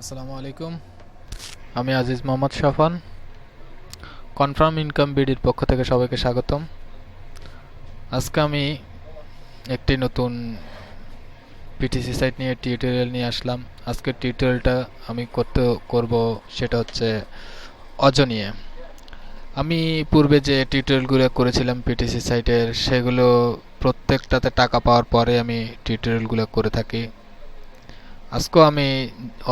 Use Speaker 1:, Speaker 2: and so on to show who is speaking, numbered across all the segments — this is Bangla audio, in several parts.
Speaker 1: আসসালামু আলাইকুম। আমি আজিজ মোহাম্মদ শাফান, কনফার্ম ইনকাম বিডির পক্ষ থেকে সবাইকে স্বাগতম। আজকে আমি একটি নতুন পিটিসি সাইট নিয়ে টিউটোরিয়াল নিয়ে আসলাম। আজকের টিউটোরিয়ালটা আমি করতে, করব সেটা হচ্ছে অজ নিয়ে আমি পূর্বে যে টিউটোরিয়ালগুলো করেছিলাম পিটিসি সাইটের, সেগুলো প্রত্যেকটাতে টাকা পাওয়ার পরে আমি টিউটোরিয়ালগুলো করে থাকি। আজকেও আমি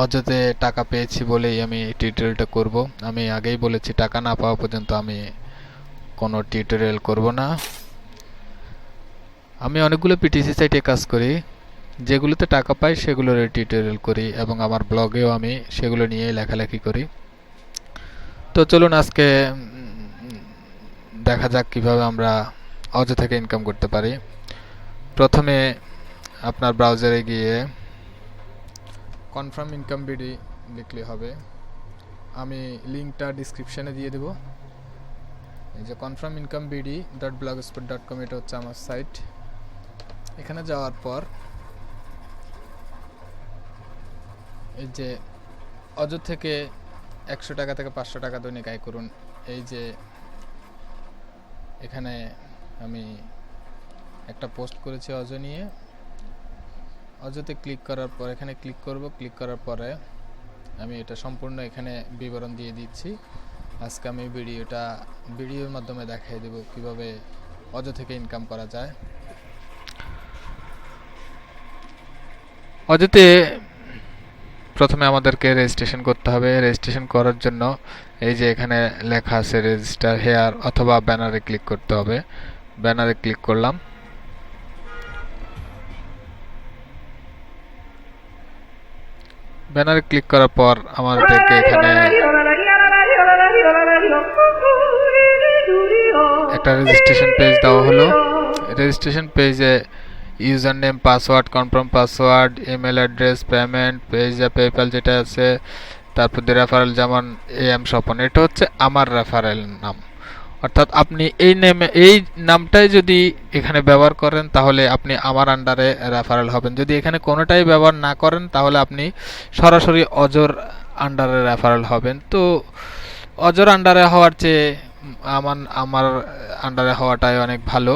Speaker 1: অযথে টাকা পেয়েছি বলেই আমি টিউটোরিয়ালটা করব। আমি আগেই বলেছি, টাকা না পাওয়া পর্যন্ত আমি কোনো টিউটোরিয়াল করব না। আমি অনেকগুলো পিটিসি সাইটে কাজ করি, যেগুলোতে টাকা পাই সেগুলোর টিউটোরিয়াল করি এবং আমার ব্লগেও আমি সেগুলো নিয়ে লেখালেখি করি। তো চলুন আজকে, দেখা যাক কীভাবে আমরা অজ থেকে ইনকাম করতে পারি। প্রথমে আপনার ব্রাউজারে গিয়ে কনফার্ম ইনকাম বিডি লিখলে হবে। আমি লিঙ্কটা ডিসক্রিপশানে দিয়ে দেব। এই যে confirm income BD dot blogspot dot com এটা হচ্ছে আমার সাইট এখানে যাওয়ার পর এই যে অজ থেকে একশো টাকা থেকে পাঁচশো টাকা দৈনিক আয় করুন। এই যে এখানে আমি একটা পোস্ট করেছি অজ নিয়ে। অযথে ক্লিক করার পর, এখানে ক্লিক করব ক্লিক করার পরে আমি এটা সম্পূর্ণ এখানে বিবরণ দিয়ে দিচ্ছি। আজকে আমি ভিডিওটা, ভিডিওর মাধ্যমে দেখিয়ে দেব কীভাবে অজ থেকে ইনকাম করা যায়। অজতে প্রথমে আমাদেরকে রেজিস্ট্রেশন করতে হবে। রেজিস্ট্রেশন করার জন্য এই যে এখানে লেখা আছে রেজিস্টার হেয়ার অথবা ব্যানারে ক্লিক করতে হবে। ব্যানারে ক্লিক করলাম। ব্যানারে ক্লিক করার পর আমাদেরকে এখানে একটা রেজিস্ট্রেশন পেজ দেওয়া হলো। রেজিস্ট্রেশন পেজে user name password confirm password email address payment পেজে পেপ্যাল যেটা আছে, তারপর রেফারেল যেমন এ এম স্বপন এটা হচ্ছে আমার রেফারেল নাম। অর্থাৎ আপনি এই নেমে এই নামটাই যদি এখানে ব্যবহার করেন, তাহলে আপনি আমার আন্ডারে রেফারেল হবেন। যদি এখানে কোনোটাই ব্যবহার না করেন, তাহলে আপনি সরাসরি অজর আন্ডারে রেফারেল হবেন। তো অজর আন্ডারে হওয়ার চেয়ে আমার আমার আন্ডারে হওয়াটাই অনেক ভালো।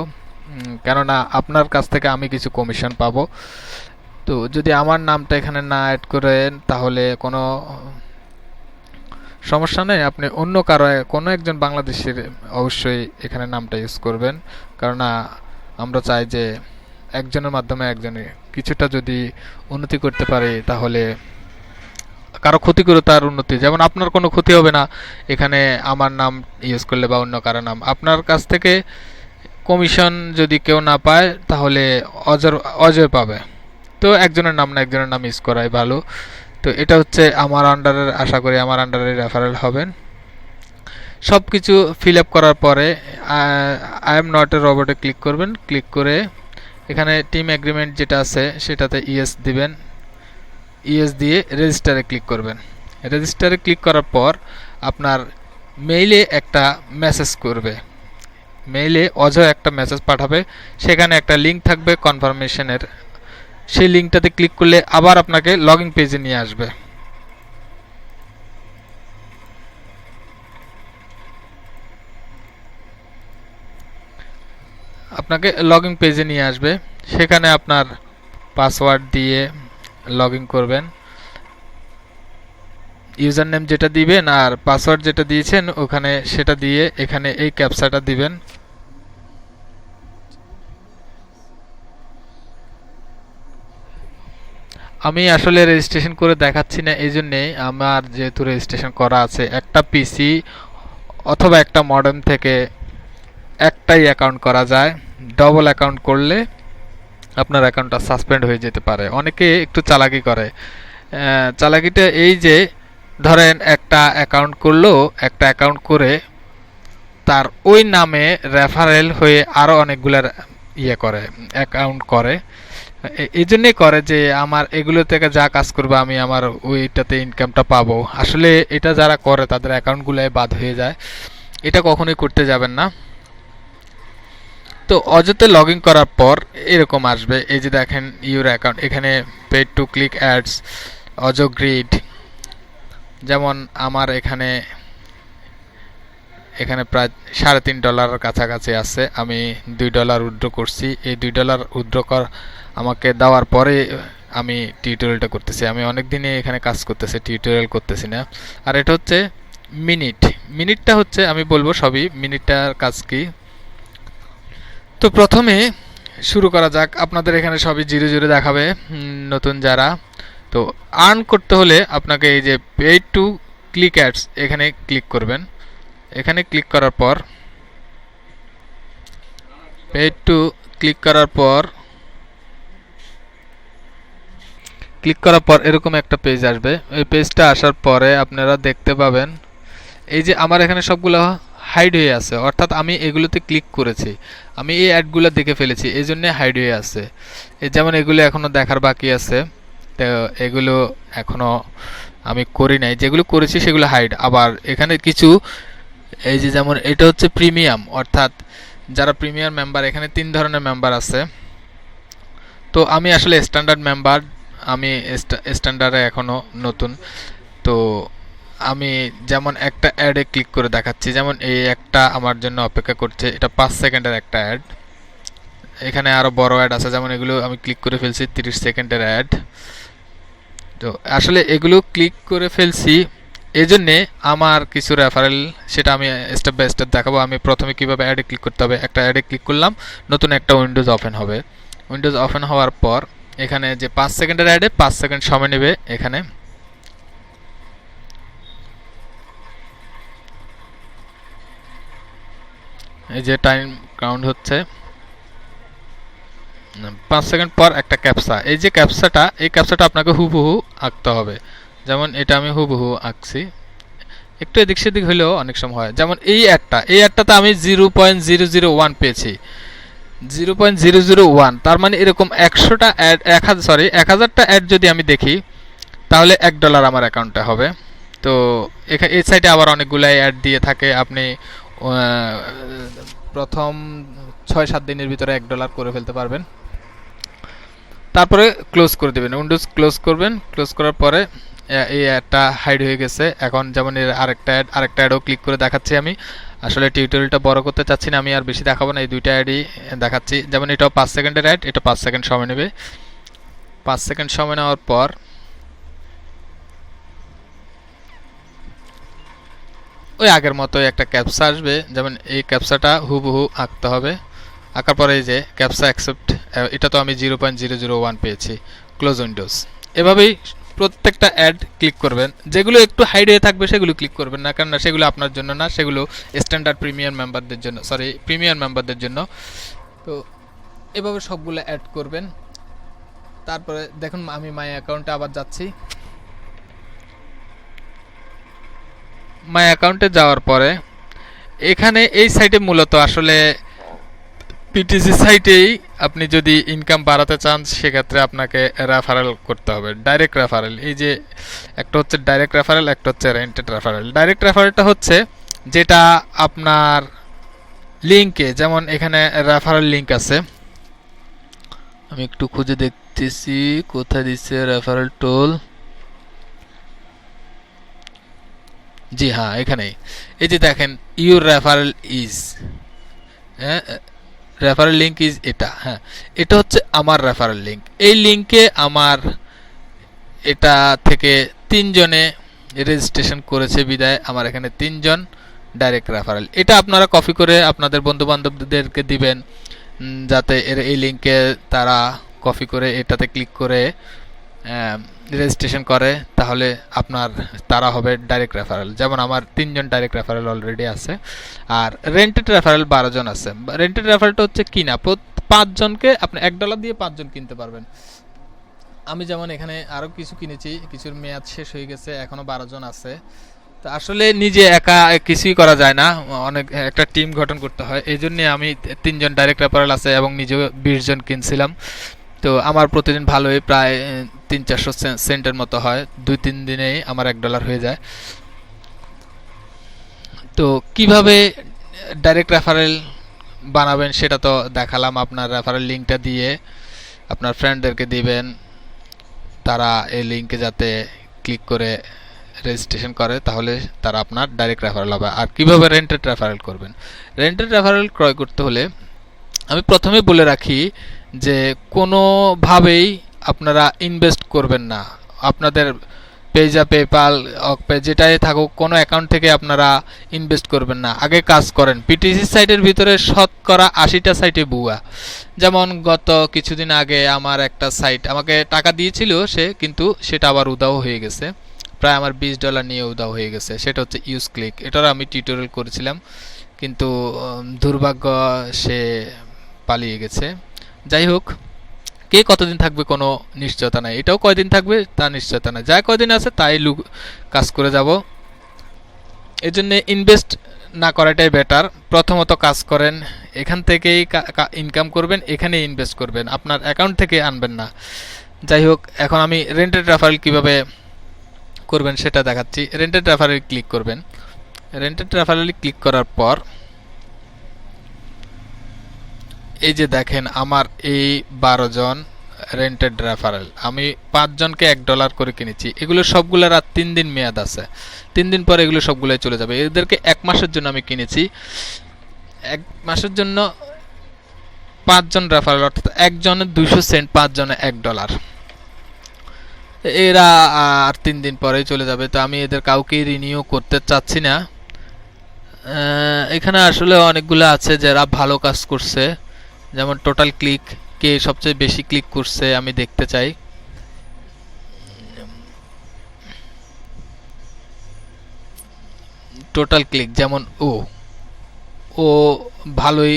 Speaker 1: কেননা আপনার কাছ থেকে আমি কিছু কমিশন পাবো। তো যদি আমার নামটা এখানে না অ্যাড করেন, তাহলে কোনো সমস্যা নেই, আপনি অন্য কারও কোনো একজন বাংলাদেশের অবশ্যই এখানে নামটা ইউজ করবেন। কেননা, আমরা চাই যে একজনের মাধ্যমে একজনে কিছুটা যদি উন্নতি করতে পারে, তাহলে কারও ক্ষতি করে তার উন্নতি। যেমন আপনার কোনো ক্ষতি হবে না, এখানে আমার নাম ইউজ করলে বা অন্য কারও নাম। আপনার কাছ থেকে কমিশন যদি কেউ না পায়, তাহলে অজর, অজয় পাবে। তো একজনের নাম না একজনের নাম ইউজ করাই ভালো। তো এটা হচ্ছে আমার আন্ডারের আশা করি আমার আন্ডারে রেফারেল হবেন। সব কিছু ফিল আপ করার পরে আই এম নট এ রবটে ক্লিক করবেন। ক্লিক করে এখানে টিম এগ্রিমেন্ট যেটা আছে, সেটাতে ইয়েস দিবেন। ইয়েস দিয়ে রেজিস্টারে ক্লিক করবেন। রেজিস্টারে ক্লিক করার পর আপনার মেইলে একটা মেসেজ করবে। মেইলে অজয় একটা মেসেজ পাঠাবে। সেখানে একটা লিঙ্ক থাকবে কনফার্মেশনের সেই লিঙ্কটাতে ক্লিক করলে আবার আপনাকে লগইন পেজে নিয়ে আসবে। আপনাকে লগইন পেজে নিয়ে আসবে। সেখানে আপনার পাসওয়ার্ড দিয়ে লগইন করবেন। ইউজার নেম যেটা দিবেন আর পাসওয়ার্ড যেটা দিয়েছেন, ওখানে সেটা দিয়ে এখানে এই ক্যাপচাটা দিবেন। আমি আসলে রেজিস্ট্রেশন করে দেখাচ্ছি না, এই জন্যেই আমার যেহেতু রেজিস্ট্রেশন করা আছে একটা পিসি অথবা একটা মডেম থেকে একটাই অ্যাকাউন্ট করা যায়। ডবল অ্যাকাউন্ট করলে আপনার অ্যাকাউন্টটা সাসপেন্ড হয়ে যেতে পারে। অনেকে একটু চালাকি করে। চালাকিটা এই যে ধরেন একটা অ্যাকাউন্ট করল, একটা অ্যাকাউন্ট করে তার ওই নামে রেফারেল হয়ে আরও অনেকগুলার ইয়ে করে অ্যাকাউন্ট করে। এই জন্যই করে যে আমার এগুলো থেকে যা কাজ করবে আমি আমার ওইটাতে ইনকামটা পাবো। আসলে এটা যারা করে, তাদের অ্যাকাউন্টগুলোয় বাদ হয়ে যায়। এটা কখনোই করতে যাবেন না। তো অযথা লগ ইন করার পর এরকম আসবে। এই যে দেখেন ইউর অ্যাকাউন্ট এখানে পেড টু ক্লিক অ্যাডস অজো গ্রিড যেমন আমার এখানে এখানে প্রায় সাড়ে তিন ডলারের কাছাকাছি আছে। আমি দুই ডলার উইথড্র করছি। এই দুই ডলার উইথড্র কর আমাকে দেওয়ার পরে আমি টিউটোরিয়ালটা করতেছি। আমি অনেক দিনে এখানে কাজ করতেছি টিউটোরিয়াল করতেছি না। আর এটা হচ্ছে মিনিট মিনিটটা হচ্ছে, আমি বলব সবই মিনিটটার কাজ কি? তো প্রথমে শুরু করা যাক। আপনাদের এখানে সবই জিরো জিরো দেখাবে নতুন যারা। তো আর্ন করতে হলে আপনাকে এই যে পেড টু ক্লিক অ্যাডস এখানে ক্লিক করবেন। এখানে ক্লিক করার পর পেড টু ক্লিক করার পর ক্লিক করার পর এরকম একটা পেজ আসবে। এই পেজটা আসার পরে আপনারা দেখতে পাবেন, এই যে আমার এখানে সবগুলো হাইড হয়ে আছে, অর্থাৎ আমি এগুলোতে ক্লিক করেছি। আমি এই অ্যাডগুলো দেখে ফেলেছি, এই জন্য হাইড হয়ে আছে। যেমন এগুলো এখনও দেখার বাকি আছে, তো এগুলো এখনও আমি করি নাই। যেগুলো করেছি সেগুলো হাইড আবার এখানে কিছু, এই যে যেমন এটা হচ্ছে প্রিমিয়াম অর্থাৎ যারা প্রিমিয়াম মেম্বার এখানে তিন ধরনের মেম্বার আছে। তো আমি আসলে স্ট্যান্ডার্ড মেম্বার আমি স্ট্যান্ডার্ডে এখনও নতুন। তো আমি যেমন একটা অ্যাডে ক্লিক করে দেখাচ্ছি, যেমন এই একটা আমার জন্য অপেক্ষা করছে, এটা পাঁচ সেকেন্ডের একটা অ্যাড এখানে আরও বড় অ্যাড আছে, যেমন এগুলো আমি ক্লিক করে ফেলছি, তিরিশ সেকেন্ডের অ্যাড তো আসলে এগুলো ক্লিক করে ফেলছি এই জন্যে আমার কিছু রেফারেল সেটা আমি স্টেপ বাই স্টেপ দেখাবো। আমি প্রথমে কীভাবে অ্যাডে ক্লিক করতে হবে, একটা অ্যাডে ক্লিক করলাম, নতুন একটা উইন্ডোজ ওপেন হবে। উইন্ডোজ ওপেন হওয়ার পর এখানে যে পাঁচ সেকেন্ডের অ্যাডে পাঁচ সেকেন্ড সময় নেবে এখানে। এই যে টাইম কাউন্ট হচ্ছে। পাঁচ সেকেন্ড পর একটা ক্যাপসা এই যে ক্যাপসাটা এই ক্যাপসাটা আপনাকে হুবহু আঁকতে হবে। যেমন এটা আমি হুবহু আঁকছি। একটু এদিক সেদিক হলেও অনেক সময় হয়। যেমন এই অ্যাডটা এই অ্যাডটাতে আমি zero point zero zero one পেয়েছি। Zero point zero zero one, তার মানে এরকম একশোটা অ্যাড এক হাজার সরি এক হাজারটা অ্যাড যদি আমি দেখি, তাহলে এক ডলার আমার অ্যাকাউন্টে হবে। তো এখানে এই সাইডে আবার অনেকগুলাই অ্যাড দিয়ে থাকে, আপনি প্রথম ছয় সাত দিনের ভিতরে এক ডলার করে ফেলতে পারবেন। তারপরে ক্লোজ করে দেবেন। উইন্ডোজ ক্লোজ করবেন ক্লোজ করার পরে এই অ্যাডটা হাইড হয়ে গেছে। এখন যেমন এর আরেকটা অ্যাড আরেকটা অ্যাডও ক্লিক করে দেখাচ্ছি আমি। আসলে টিউটোরিয়ালটা বড় করতে চাচ্ছি না, আমি আর বেশি দেখাবো না, এই দুইটা অ্যাডই দেখাচ্ছি। যেমন এটাও পাঁচ সেকেন্ডের অ্যাড এটা পাঁচ সেকেন্ড সময় নেবে। পাঁচ সেকেন্ড সময় নেওয়ার পর ওই আগের মতো একটা ক্যাপসা আসবে, যেমন এই ক্যাপসাটা হুবহু আঁকতে হবে। আঁকার পরে এই যে ক্যাপসা অ্যাকসেপ্ট এটা তো আমি zero point zero zero one পেয়েছি ক্লোজ উইন্ডোজ এভাবেই প্রত্যেকটা অ্যাড ক্লিক করবেন। যেগুলো একটু হাইড হয়ে থাকবে, সেগুলো ক্লিক করবেন না। কারণ সেগুলো আপনার জন্য না, সেগুলো স্ট্যান্ডার্ড প্রিমিয়াম মেম্বারদের জন্য সরি প্রিমিয়াম মেম্বারদের জন্য। তো এভাবে সবগুলো অ্যাড করবেন। তারপরে দেখুন, আমি মাই অ্যাকাউন্টে আবার যাচ্ছি। মাই অ্যাকাউন্টে যাওয়ার পরে, এখানে এই সাইটে মূলত আসলে পিটিসি সাইটেই আপনি যদি ইনকাম বাড়াতে চান, সেক্ষেত্রে আপনাকে রেফারেল করতে হবে। ডাইরেক্ট রেফারেল এই যে একটা হচ্ছে ডাইরেক্ট রেফারেল একটা হচ্ছে রেন্টেড রেফারেল ডাইরেক্ট রেফারেলটা হচ্ছে যেটা আপনার লিঙ্কে যেমন এখানে রেফারেল লিঙ্ক আছে। আমি একটু খুঁজে দেখতেছি, কোথায় দিচ্ছে রেফারেল টোল জি হ্যাঁ এখানেই। এই যে দেখেন ইউর রেফারেল ইজ হ্যাঁ রেফারেল লিঙ্ক ইজ এটা হ্যাঁ। এটা হচ্ছে আমার রেফারেল লিঙ্ক এই লিঙ্কে আমার এটা থেকে তিনজনে রেজিস্ট্রেশন করেছে বিদায়। আমার এখানে তিনজন ডাইরেক্ট রেফারেল এটা আপনারা কপি করে আপনাদের বন্ধু বান্ধবদেরকে দিবেন যাতে এর এই লিঙ্কে তারা কপি করে এটাতে ক্লিক করে রেজিস্ট্রেশন করে, তাহলে আপনার, তারা হবে ডাইরেক্ট রেফারেল যেমন আমার তিনজন ডাইরেক্ট রেফারেল অলরেডি আছে, আর রেন্টেড রেফারেল বারো জন আছে রেন্টেড রেফারেলটা হচ্ছে কিনা? পাঁচজনকে আপনি এক ডলার দিয়ে পাঁচজন কিনতে পারবেন। আমি যেমন এখানে আরও কিছু কিনেছি, কিছুর মেয়াদ শেষ হয়ে গেছে এখনও বারো জন আছে। তো আসলে নিজে একা কিছুই করা যায় না। অনেক, একটা টিম গঠন করতে হয়। এই জন্যে আমি তিনজন ডাইরেক্ট রেফারেল আছে এবং নিজেও বিশ জন কিনছিলাম। তো আমার প্রতিদিন ভালোই প্রায় তিন চারশো সেন্টের মতো হয়। দুই, তিন দিনেই আমার এক ডলার হয়ে যায়। তো কীভাবে ডাইরেক্ট রেফারেল বানাবেন সেটা তো দেখালাম। আপনার রেফারেল লিঙ্কটা দিয়ে আপনার ফ্রেন্ডদেরকে দিবেন। তারা এই লিঙ্কে যাতে ক্লিক করে রেজিস্ট্রেশন করে, তাহলে তারা আপনার ডাইরেক্ট রেফারেল হবে। আর কীভাবে রেন্টেড রেফারেল করবেন? রেন্টেড রেফারেল ক্রয় করতে হলে আমি প্রথমে বলে রাখি যে কোনোভাবেই আপনারা ইনভেস্ট করবেন না। আপনাদের পেজা পেপাল অকপে যেটাই থাকুক, কোনো অ্যাকাউন্ট থেকে আপনারা ইনভেস্ট করবেন না। আগে কাজ করেন। পিটিসি সাইটের ভিতরে শতকরা আশিটা সাইটে বুয়া যেমন গত কিছুদিন আগে আমার একটা সাইট আমাকে টাকা দিয়েছিল সে, কিন্তু সেটা আবার উদাও হয়ে গেছে। প্রায় আমার বিশ ডলার নিয়ে উদাও হয়ে গেছে। সেটা হচ্ছে ইউজ ক্লিক এটার আমি টিউটোরিয়াল করেছিলাম। কিন্তু দুর্ভাগ্য সে পালিয়ে গেছে। যাই হোক কে কতদিন থাকবে কোনো নিশ্চয়তা নাই। এটাও কয়দিন থাকবে তা নিশ্চয়তা নাই। যা কয়দিন আছে তাই লুক, কাজ করে যাব। এই জন্য ইনভেস্ট না করাটাই বেটার প্রথমত কাজ করেন, এখান থেকেই ইনকাম করবেন এখানে ইনভেস্ট করবেন। আপনার অ্যাকাউন্ট থেকে আনবেন না। যাই হোক এখন আমি রেন্টেড রেফারেল কীভাবে করবেন সেটা দেখাচ্ছি। রেন্টেড রেফারেল ক্লিক করবেন। রেন্টেড রেফারেল ক্লিক করার পর এই যে দেখেন, আমার এই বারো জন রেন্টেড রেফারেল আমি পাঁচজনকে এক ডলার করে কিনেছি। এগুলো সবগুলোর আর তিন দিন মেয়াদ আছে। তিন দিন পরে এগুলো সবগুলোই চলে যাবে। এদেরকে এক মাসের জন্য আমি কিনেছি। এক মাসের জন্য পাঁচজন রেফারেল অর্থাৎ একজনের দুইশো সেন্ট পাঁচজনে এক ডলার এরা আর তিন দিন পরেই চলে যাবে। তো আমি এদের কাউকে রিনিউ করতে চাচ্ছি না। এখানে আসলে অনেকগুলো আছে যারা ভালো কাজ করছে। যেমন টোটাল ক্লিক কে সবচেয়ে বেশি ক্লিক করছে আমি দেখতে চাই। টোটাল ক্লিক যেমন ও। ও ভালোই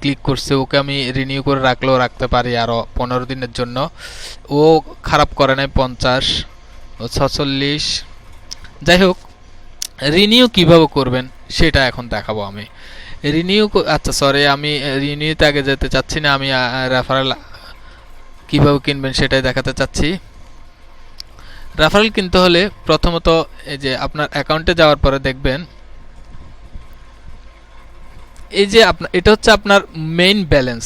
Speaker 1: ক্লিক করছে, ওকে আমি রিনিউ করে রাখলেও রাখতে পারি আরও পনেরো দিনের জন্য। ও খারাপ করে নাই পঞ্চাশ, ও ছচল্লিশ। যাই হোক রিনিউ কীভাবে করবেন সেটা এখন দেখাবো আমি। রিনিউ আচ্ছা সরি আমি রিনিউতে আগে যেতে চাচ্ছি না, আমি রেফারেল কীভাবে কিনবেন সেটাই দেখাতে চাচ্ছি। রেফারেল কিনতে হলে প্রথমত এই যে আপনার অ্যাকাউন্টে যাওয়ার পরে দেখবেন, এই যে আপনার এটা হচ্ছে আপনার মেইন ব্যালেন্স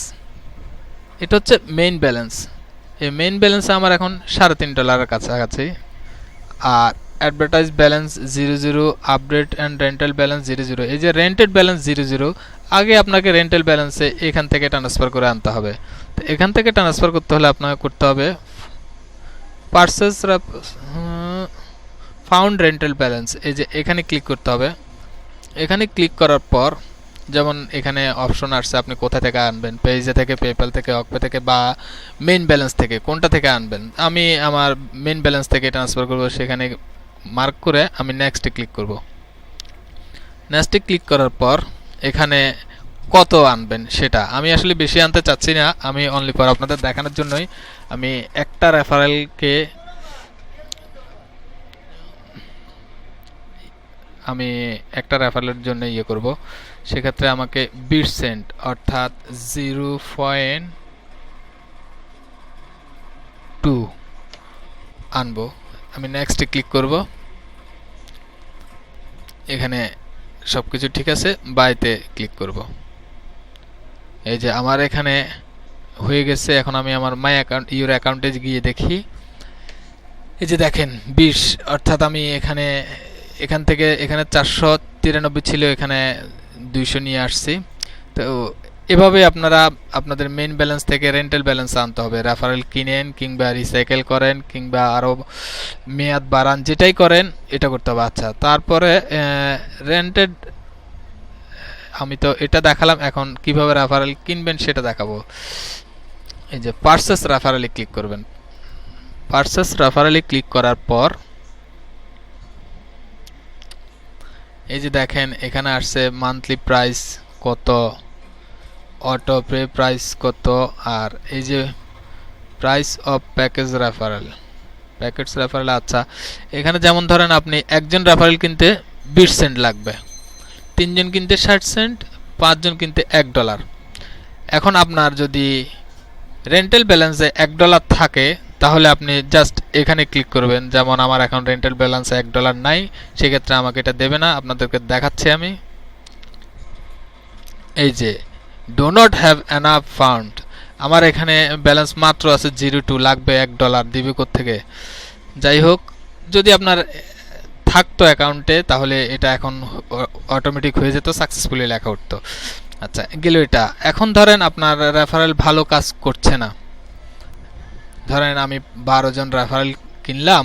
Speaker 1: এটা হচ্ছে মেইন ব্যালেন্স এই মেইন ব্যালেন্স আমার এখন সাড়ে তিন ডলারের কাছাকাছি। আর advertise balance zero zero update and rental balance zero zero এই যে রেন্টেড ব্যালেন্স জিরো জিরো আগে আপনাকে রেন্টাল ব্যালেন্সে এখান থেকে ট্রান্সফার করে আনতে হবে। তো এখান থেকে ট্রান্সফার করতে হলে আপনাকে করতে হবে পার্সেস ফাউন্ড রেন্টাল ব্যালেন্স এই যে এখানে ক্লিক করতে হবে। এখানে ক্লিক করার পর যেমন এখানে অপশন আসছে, আপনি কোথা থেকে আনবেন? পেজে থেকে পেপ্যাল থেকে অকপে থেকে বা মেন ব্যালেন্স থেকে, কোনটা থেকে আনবেন? আমি আমার মেন ব্যালেন্স থেকে ট্রান্সফার করব, সেখানে মার্ক করে আমি নেক্সটে ক্লিক করব। নেক্সটে ক্লিক করার পর এখানে কত আনবেন সেটা? আমি আসলে বেশি আনতে চাচ্ছি না, আমি অনলি ফর আপনাদের দেখানোর জন্যই আমি একটা রেফারেলকে আমি একটা রেফারেলের জন্য ইয়ে করব। সেক্ষেত্রে আমাকে বিট সেন্ট অর্থাৎ জিরো পয়েন্ট টু আনব। আমি নেক্সটে ক্লিক করব। এখানে সব কিছু ঠিক আছে বাইতে ক্লিক করব। এই যে আমার এখানে হয়ে গেছে, এখন আমি আমার মাই অ্যাকাউন্ট ইউর অ্যাকাউন্টে গিয়ে দেখি। এই যে দেখেন, বিশ, অর্থাৎ আমি এখানে, এখান থেকে এখানে চারশো তিরানব্বই ছিল, এখানে দুইশো নিয়ে আসছি। তো এভাবে আপনারা আপনাদের মেন ব্যালেন্স থেকে রেন্টাল ব্যালেন্স আনতে হবে। রেফারেল কিনেন কিংবা রিসাইকেল করেন কিংবা আরও মেয়াদ বাড়ান, যেটাই করেন, এটা করতে হবে। আচ্ছা তারপরে রেন্টেড আমি তো এটা দেখালাম, এখন কীভাবে রেফারেল কিনবেন সেটা দেখাবো। এই যে পার্সেস রেফারেলে ক্লিক করবেন। পার্সেস রেফারেলে ক্লিক করার পর, এই যে দেখেন, এখানে আসছে মান্থলি প্রাইস কত? অটো পে প্রাইস কত? আর এই যে price of package referral. Package referral আচ্ছা। এখানে যেমন ধরেন আপনি একজন রেফারেল কিনতে বিশ সেন্ট লাগবে। তিনজন কিনতে ষাট সেন্ট, পাঁচজন কিনতে এক ডলার। এখন আপনার যদি রেন্টাল ব্যালেন্সে এক ডলার থাকে, তাহলে আপনি জাস্ট এখানে ক্লিক করবেন। যেমন আমার এখন রেন্টাল ব্যালেন্সে এক ডলার নাই, সেক্ষেত্রে আমাকে এটা দেবে না, আপনাদেরকে দেখাচ্ছি আমি। এই যে do not have enough fund আমার এখানে ব্যালেন্স মাত্র আছে জিরো টু, লাগবে এক ডলার দিবে থেকে যাই হোক, যদি আপনার থাকতো অ্যাকাউন্টে তাহলে এটা এখন অটোমেটিক হয়ে যেত সাকসেসফুলি লেখা উঠতো। আচ্ছা গেল এটা। এখন ধরেন আপনার রেফারেল ভালো কাজ করছে না। ধরেন আমি বারো জন রেফারেল কিনলাম,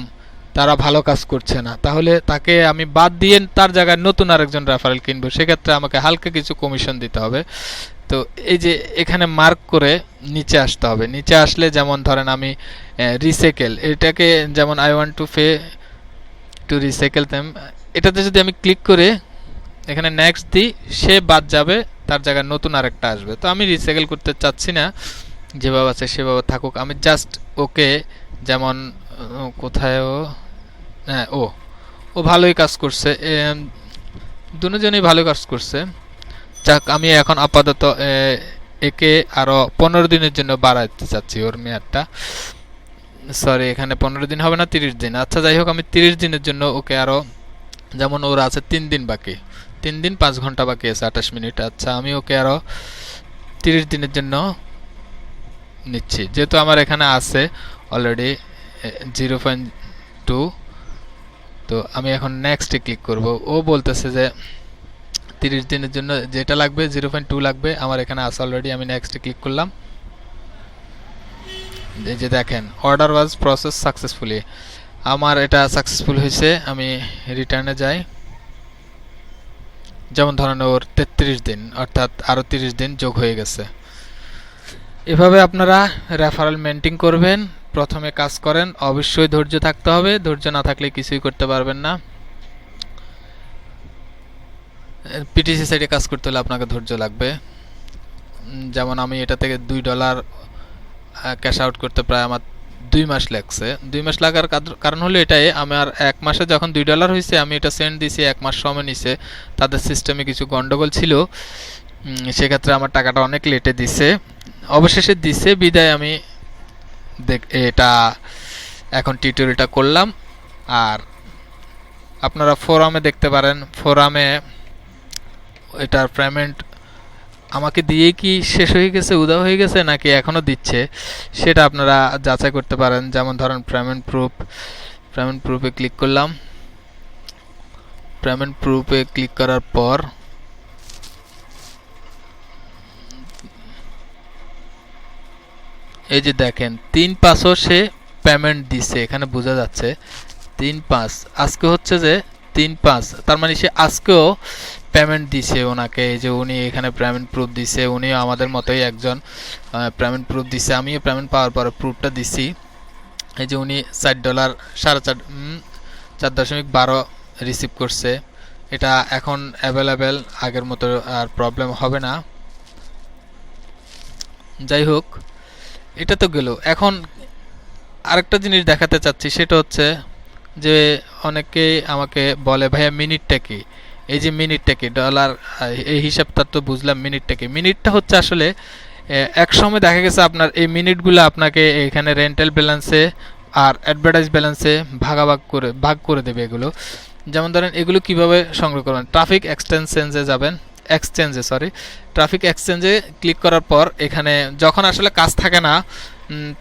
Speaker 1: তারা ভালো কাজ করছে না। তাহলে তাকে আমি বাদ দিয়ে তার জায়গায় নতুন আরেকজন রেফারেল কিনবো। সেক্ষেত্রে আমাকে হালকা কিছু কমিশন দিতে হবে। তো এই যে এখানে মার্ক করে নিচে আসতে হবে। নিচে আসলে যেমন ধরেন আমি রিসাইকেল এটাকে যেমন I want to pay to recycle them এটাতে যদি আমি ক্লিক করে এখানে নেক্সট দিই, সে বাদ যাবে, তার জায়গায় নতুন আরেকটা আসবে। তো আমি রিসাইকেল করতে চাচ্ছি না, যেভাবে আছে সেভাবে থাকুক। আমি জাস্ট ওকে যেমন কোথায় ও? হ্যাঁ ও ও ভালোই কাজ করছে দুজনেই ভালো কাজ করছে। যাক, আমি এখন আপাতত একে আরও পনেরো দিনের জন্য বাড়াতে চাচ্ছি ওর মেয়াদটা। সরি এখানে পনেরো দিন হবে না, তিরিশ দিন। আচ্ছা যাই হোক, আমি তিরিশ দিনের জন্য ওকে আরও, যেমন ওর আছে তিন দিন বাকি। তিন দিন পাঁচ ঘণ্টা বাকি আছে, আঠাশ মিনিট। আচ্ছা আমি ওকে আরও তিরিশ দিনের জন্য নিচ্ছি। যেহেতু আমার এখানে আছে অলরেডি জিরো পয়েন্ট টু, তো আমি এখন নেক্সটে ক্লিক করব। ও বলতেছে যে তিরিশ দিনের জন্য যেটা লাগবে, জিরো পয়েন্ট টু লাগবে, আমার এখানে আছে অলরেডি আমি নেক্সটে ক্লিক করলাম। যে দেখেন অর্ডার ওয়াজ প্রসেস সাকসেসফুলি আমার এটা সাকসেসফুল হয়েছে, আমি রিটার্নে যাই। যেমন ধরেন ওর তেত্রিশ দিন, অর্থাৎ আরও তিরিশ দিন যোগ হয়ে গেছে। এভাবে আপনারা রেফারেল মেনটেন করবেন, প্রথমে কাজ করেন, অবশ্যই ধৈর্য থাকতে হবে, ধৈর্য না থাকলে কিছুই করতে পারবেন না। পিটিসি সাইডে কাজ করতে হলে আপনাকে ধৈর্য লাগবে। যেমন আমি এটা থেকে দুই ডলার ক্যাশ আউট করতে প্রায় আমার দুই মাস লাগছে। দুই মাস লাগার কারণ হলো এটাই আমার এক মাসে যখন দুই ডলার হয়েছে, আমি এটা সেন্ড দিছি, এক মাস সময় নিছে। তাদের সিস্টেমে কিছু গন্ডগোল ছিল। সেক্ষেত্রে আমার টাকাটা অনেক লেটে দিছে। অবশেষে দিছে, বিদায় আমি দেখ, এটা এখন টিউটোরিয়ালটা করলাম। আর আপনারা ফোরামে দেখতে পারেন। ফোরামে এটার পেমেন্ট আমাকে দিয়ে কি শেষ হয়ে গেছে উদা হয়ে গেছে নাকি এখনও দিচ্ছে? সেটা আপনারা যাচাই করতে পারেন। যেমন ধরেন পেমেন্ট প্রুফ পেমেন্ট প্রুফে ক্লিক করলাম। পেমেন্ট প্রুফে ক্লিক করার পর এই যে দেখেন, তিন পাঁচও সে পেমেন্ট দিছে, এখানে বোঝা যাচ্ছে। তিন পাঁচ, আজকে হচ্ছে যে তিন পাঁচ, তার মানে সে আজকেও পেমেন্ট দিছে ওনাকে যে উনি এখানে পেমেন্ট প্রুফ দিছে, উনিও আমাদের মতোই একজন পেমেন্ট প্রুফ দিছে। আমিও পেমেন্ট পাওয়ার পরে প্রুফটা দিছি। এই যে উনি চার ডলার সাড়ে চার চার দশমিক বারো রিসিভ করছে। এটা এখন অ্যাভেলেবেল আগের মতো আর প্রবলেম হবে না। যাই হোক, এটা তো গেল। এখন আরেকটা জিনিস দেখাতে চাচ্ছি, সেটা হচ্ছে যে অনেকেই আমাকে বলে, ভাইয়া মিনিটটা কি? এই যে মিনিটটা কি ডলার এই হিসাবটা তো বুঝলাম মিনিটটা কি মিনিটটা হচ্ছে আসলে এক সময় দেখা গেছে আপনার এই মিনিটগুলো আপনাকে এখানে রেন্টাল ব্যালেন্সে আর অ্যাডভার্টাইজ ব্যালেন্সে ভাগাভাগ করে, ভাগ করে দেবে এগুলো। যেমন ধরেন এগুলো কীভাবে সংগ্রহ করবেন? ট্রাফিক এক্সটেনশনসে যাবেন। এক্সচেঞ্জে সরি ট্রাফিক এক্সচেঞ্জে ক্লিক করার পর এখানে যখন আসলে কাজ থাকে না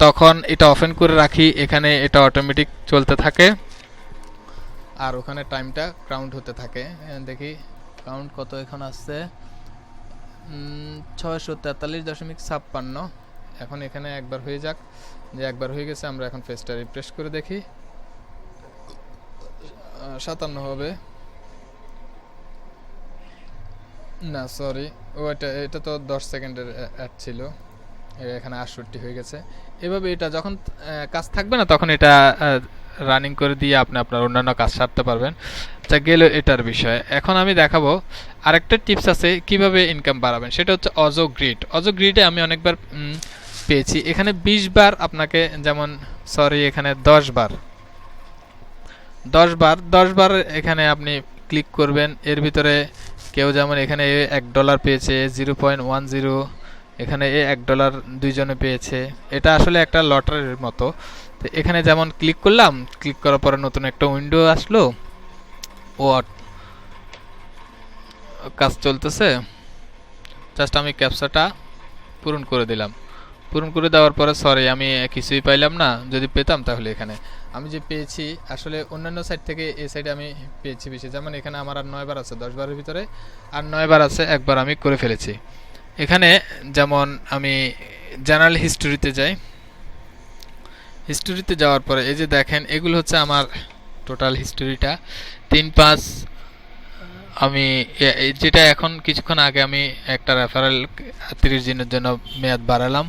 Speaker 1: তখন এটা ওপেন করে রাখি। এখানে এটা অটোমেটিক চলতে থাকে। আর ওখানে টাইমটা কাউন্ট হতে থাকে। দেখি কাউন্ট কত এখন আসছে? ছয়শো তেতাল্লিশ দশমিক ছাপ্পান্ন। এখন এখানে একবার হয়ে যাক। যে একবার হয়ে গেছে, আমরা এখন ফেসটা রিফ্রেশ করে দেখি। সাতান্ন হবে। না সরি ও এটা এটা তো দশ সেকেন্ডের অ্যাড ছিল। এখানে আটষট্টি হয়ে গেছে। এভাবে এটা যখন কাজ থাকবে না, তখন এটা রানিং করে দিয়ে আপনি আপনার অন্যান্য কাজ সারতে পারবেন। আচ্ছা গেল এটার বিষয়। এখন আমি দেখাবো আরেকটা টিপস আছে কীভাবে ইনকাম বাড়াবেন। সেটা হচ্ছে অজো গ্রিড অজো গ্রিডে আমি অনেকবার পেয়েছি। এখানে বিশ বার আপনাকে যেমন সরি এখানে দশ বার। দশ বার দশ বার এখানে আপনি ক্লিক করবেন। এর ভিতরে কেউ যেমন এখানে এক ডলার পেয়েছে জিরো পয়েন্ট ওয়ান জিরো এখানে এ এক ডলার দুইজনে পেয়েছে। এটা আসলে একটা লটারির মতো। তো এখানে যেমন ক্লিক করলাম ক্লিক করার পরে নতুন একটা উইন্ডো আসলো। ও কাজ চলতেছে। জাস্ট আমি ক্যাপচাটা পূরণ করে দিলাম। পূরণ করে দেওয়ার পরে সরি আমি কিছুই পাইলাম না। যদি পেতাম তাহলে এখানে। আমি যে পেয়েছি, আসলে অন্যান্য সাইড থেকে এই সাইডে আমি পেয়েছি বেশি। যেমন এখানে আমার আর নয়বার আছে, দশ বারের ভিতরে। আর নয়বার আছে, একবার আমি করে ফেলেছি। এখানে যেমন আমি জেনারেল হিস্টোরিতে যাই হিস্টোরিতে যাওয়ার পরে, এই যে দেখেন, এগুলো হচ্ছে আমার টোটাল হিস্টোরিটা তিন পাঁচ, আমি যেটা এখন, কিছুক্ষণ আগে আমি একটা রেফারেল তিরিশ দিনের জন্য মেয়াদ বাড়ালাম।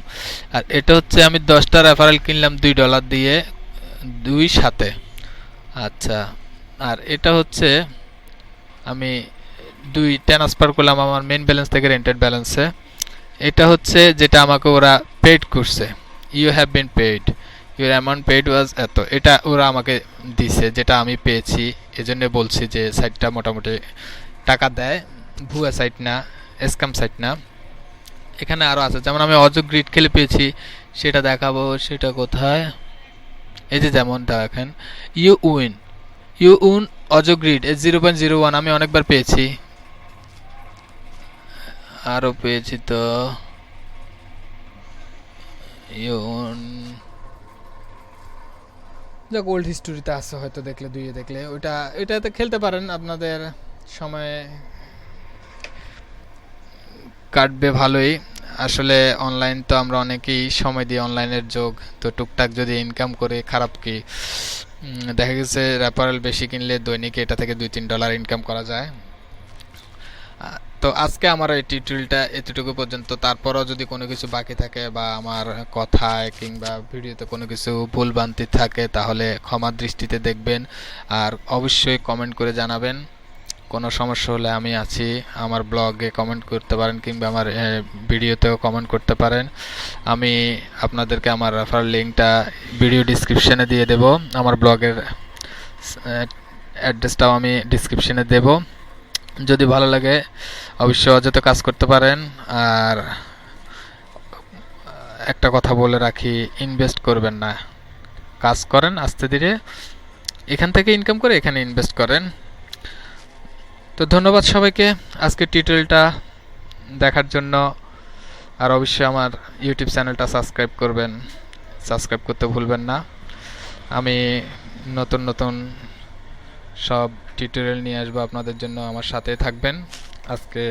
Speaker 1: আর এটা হচ্ছে আমি দশটা রেফারেল কিনলাম দুই ডলার দিয়ে, দুই সাথে। আচ্ছা আর এটা হচ্ছে আমি দুই ট্রান্সফার করলাম আমার মেন ব্যালেন্স থেকে রেন্টেড ব্যালেন্সে এটা হচ্ছে যেটা আমাকে ওরা পেড করছে। You have been paid your amount paid was এত। এটা ওরা আমাকে দিছে, যেটা আমি পেয়েছি। এজন্য বলছি যে সাইটটা মোটামুটি টাকা দেয়। ভুয়া সাইট না স্ক্যাম সাইট না। এখানে আরও আছে, যেমন আমি অজো গ্রিড খেলে পেয়েছি, সেটা দেখাবো, সেটা কোথায়? এই যে যেমন দেখেন ইউ উইন ইউ উইন অজো গ্রিড এ জিরো পয়েন্ট জিরো ওয়ান আমি অনেকবার পেয়েছি। আরও পেয়েছি তো। ইউ যাক ওল্ড হিস্টোরিতে আছে হয়তো দেখলে, দুইয়ে দেখলে, ওইটা এটাতে খেলতে পারেন আপনাদের সময়ে। কাটবে ভালোই। আসলে অনলাইন তো আমরা অনেকেই সময় দিই অনলাইনের যোগ, তো টুকটাক যদি ইনকাম করে, খারাপ কি? দেখা গেছে র্যাপারেল বেশি কিনলে দৈনিক এটা থেকে দুই তিন ডলার ইনকাম করা যায়। তো আজকে আমার এই টিউটোরিয়ালটা এতটুকু পর্যন্ত। তারপরও যদি কোনো কিছু বাকি থাকে বা আমার কথায় কিংবা ভিডিওতে কোনো কিছু ভুল ভ্রান্তি থাকে, তাহলে ক্ষমা দৃষ্টিতে দেখবেন। আর অবশ্যই কমেন্ট করে জানাবেন। কোনো সমস্যা হলে আমি আছি। আমার ব্লগে কমেন্ট করতে পারেন কিংবা আমার ভিডিওতেও কমেন্ট করতে পারেন। আমি আপনাদেরকে আমার রেফার লিঙ্কটা ভিডিও ডিসক্রিপশনে দিয়ে দেব। আমার ব্লগের অ্যাড্রেসটাও আমি ডিসক্রিপশনে দেব। যদি ভালো লাগে, অবশ্যই অযথা কাজ করতে পারেন। আর, একটা কথা বলে রাখি ইনভেস্ট করবেন না। কাজ করেন আস্তে ধীরে, এখান থেকে ইনকাম করে এখানে ইনভেস্ট করেন। তো ধন্যবাদ সবাইকে আজকে টিউটোরিয়ালটা দেখার জন্য। আর অবশ্যই আমার ইউটিউব চ্যানেলটা সাবস্ক্রাইব করবেন। সাবস্ক্রাইব করতে ভুলবেন না। আমি নতুন নতুন সব টিউটোরিয়াল নিয়ে আসব আপনাদের জন্য, আমার সাথে থাকবেন। আজকে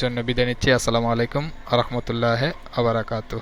Speaker 1: জন্য বিদায় নিচ্ছি, আসসালামু আলাইকুম, আ রহমতুল্লাহ আবরাকাতু